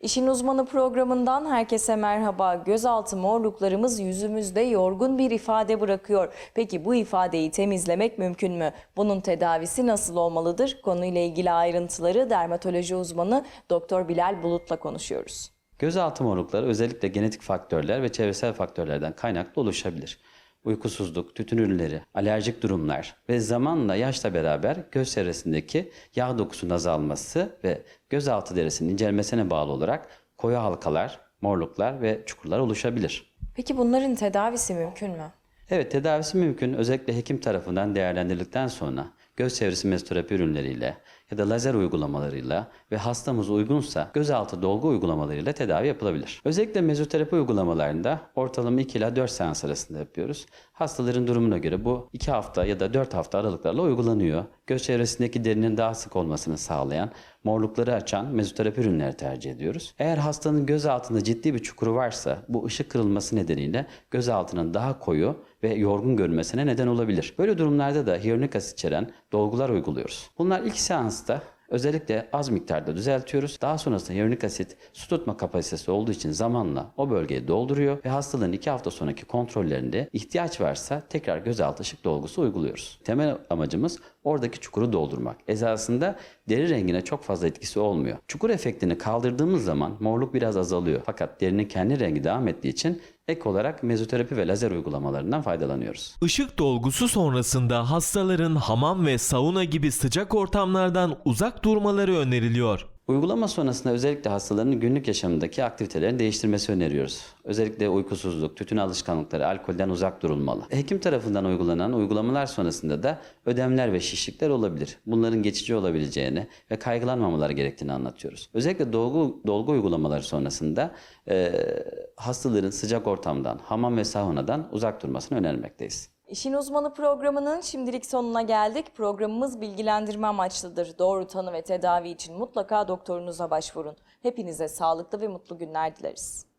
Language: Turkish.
İşin uzmanı programından herkese merhaba. Gözaltı morluklarımız yüzümüzde yorgun bir ifade bırakıyor. Peki bu ifadeyi temizlemek mümkün mü? Bunun tedavisi nasıl olmalıdır? Konuyla ilgili ayrıntıları dermatoloji uzmanı Doktor Bilal Bulut'la konuşuyoruz. Gözaltı morlukları özellikle genetik faktörler ve çevresel faktörlerden kaynaklı oluşabilir. Uykusuzluk, tütün ürünleri, alerjik durumlar ve zamanla yaşla beraber göz çevresindeki yağ dokusunun azalması ve gözaltı derisinin incelmesine bağlı olarak koyu halkalar, morluklar ve çukurlar oluşabilir. Peki bunların tedavisi mümkün mü? Evet tedavisi mümkün özellikle hekim tarafından değerlendirildikten sonra göz çevresi mezoterapi ürünleriyle ya da lazer uygulamalarıyla ve hastamız uygunsa gözaltı dolgu uygulamalarıyla tedavi yapılabilir. Özellikle mezoterapi uygulamalarında ortalama 2 ila 4 seans arasında yapıyoruz. Hastaların durumuna göre bu 2 hafta ya da 4 hafta aralıklarla uygulanıyor. Göz çevresindeki derinin daha sık olmasını sağlayan, morlukları açan mezoterapi ürünleri tercih ediyoruz. Eğer hastanın göz altında ciddi bir çukuru varsa bu ışık kırılması nedeniyle göz altının daha koyu ve yorgun görünmesine neden olabilir. Böyle durumlarda da hyaluronik asit içeren dolgular uyguluyoruz. Bunlar ilk seansta özellikle az miktarda düzeltiyoruz. Daha sonrasında hyaluronik asit su tutma kapasitesi olduğu için zamanla o bölgeyi dolduruyor ve hastalığın 2 hafta sonraki kontrollerinde ihtiyaç varsa tekrar gözaltı ışık dolgusu uyguluyoruz. Temel amacımız oradaki çukuru doldurmak. Esasında deri rengine çok fazla etkisi olmuyor. Çukur efektini kaldırdığımız zaman morluk biraz azalıyor. Fakat derinin kendi rengi devam ettiği için ek olarak mezoterapi ve lazer uygulamalarından faydalanıyoruz. Işık dolgusu sonrasında hastaların hamam ve sauna gibi sıcak ortamlardan uzak durmaları öneriliyor. Uygulama sonrasında özellikle hastaların günlük yaşamındaki aktivitelerini değiştirmesi öneriyoruz. Özellikle uykusuzluk, tütün alışkanlıkları, alkolden uzak durulmalı. Hekim tarafından uygulanan uygulamalar sonrasında da ödemler ve şişlikler olabilir. Bunların geçici olabileceğini ve kaygılanmamaları gerektiğini anlatıyoruz. Özellikle dolgu, dolgu uygulamaları sonrasında e, hastaların sıcak ortamdan, hamam ve saunadan uzak durmasını önermekteyiz. İşin uzmanı programının şimdilik sonuna geldik. Programımız bilgilendirme amaçlıdır. Doğru tanı ve tedavi için mutlaka doktorunuza başvurun. Hepinize sağlıklı ve mutlu günler dileriz.